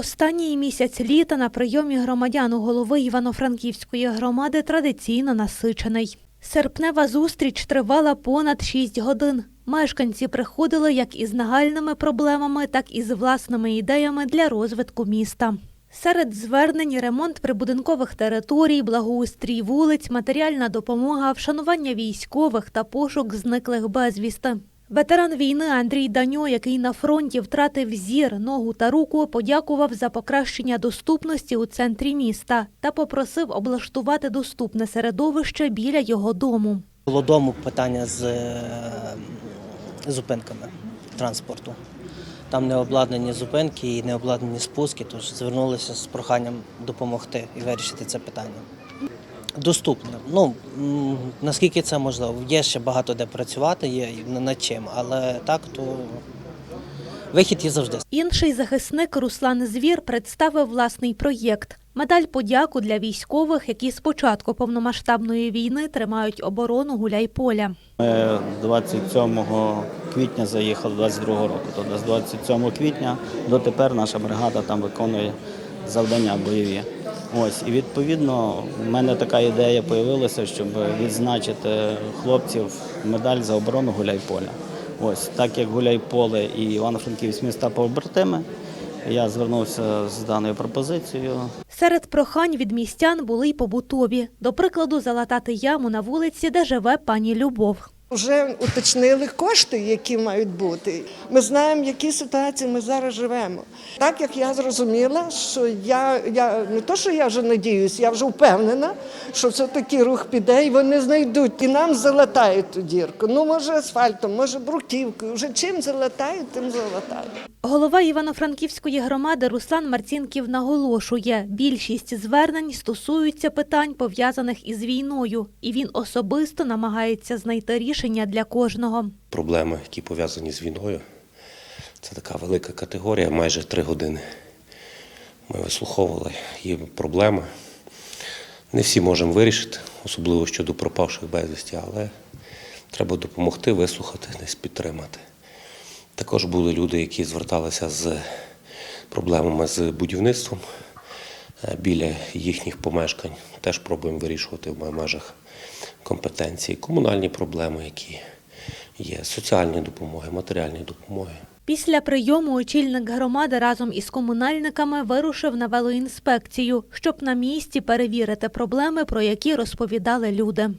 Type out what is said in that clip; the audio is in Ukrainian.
Останній місяць літа на прийомі громадян у голови Івано-Франківської громади традиційно насичений. Серпнева зустріч тривала понад 6 годин. Мешканці приходили як із нагальними проблемами, так і з власними ідеями для розвитку міста. Серед звернень ремонт прибудинкових територій, благоустрій вулиць, матеріальна допомога, вшанування військових та пошук зниклих безвісти. Ветеран війни Андрій Даньо, який на фронті втратив зір, ногу та руку, подякував за покращення доступності у центрі міста та попросив облаштувати доступне середовище біля його дому. Було дому питання з е, зупинками транспорту. Там не обладнані зупинки і не обладнані спуски, тож звернулися з проханням допомогти і вирішити це питання. Доступно. Ну наскільки це можливо? Є ще багато де працювати, є над чим, але так то вихід є завжди. Інший захисник Руслан Звір представив власний проєкт медаль подяку для військових, які з початку повномасштабної війни тримають оборону Гуляйполя. Ми 27 квітня заїхали 22 року. Тобто з 27 квітня дотепер наша бригада там виконує завдання бойові. Ось і відповідно в мене така ідея з'явилася, щоб відзначити хлопців медаль за оборону Гуляйполя. Ось так як Гуляйполе і Івано-Франківськ міста побратими, я звернувся з даною пропозицією. Серед прохань від містян були й побутові. До прикладу, залатати яму на вулиці, де живе пані Любов. Вже уточнили кошти, які мають бути. Ми знаємо, в якій ситуації ми зараз живемо. Так як я зрозуміла, що я, я не то, що я вже надіюсь, я вже впевнена, що все-таки рух піде і вони знайдуть і нам залатають ту дірку. Ну, може, асфальтом, може, бруківкою. Вже чим залатають, тим залатають. Голова Івано-Франківської громади Руслан Марцінків наголошує, більшість звернень стосуються питань, пов'язаних із війною, і він особисто намагається знайти рішення для кожного. проблеми, які пов'язані з війною. Це така велика категорія, майже три години. Ми вислуховували є проблеми. Не всі можемо вирішити, особливо щодо пропавших безвісті, але треба допомогти, вислухати, десь підтримати. Також були люди, які зверталися з проблемами з будівництвом біля їхніх помешкань. Теж пробуємо вирішувати в межах компетенції, комунальні проблеми, які є, соціальні допомоги, матеріальні допомоги. Після прийому очільник громади разом із комунальниками вирушив на велоінспекцію, щоб на місці перевірити проблеми, про які розповідали люди.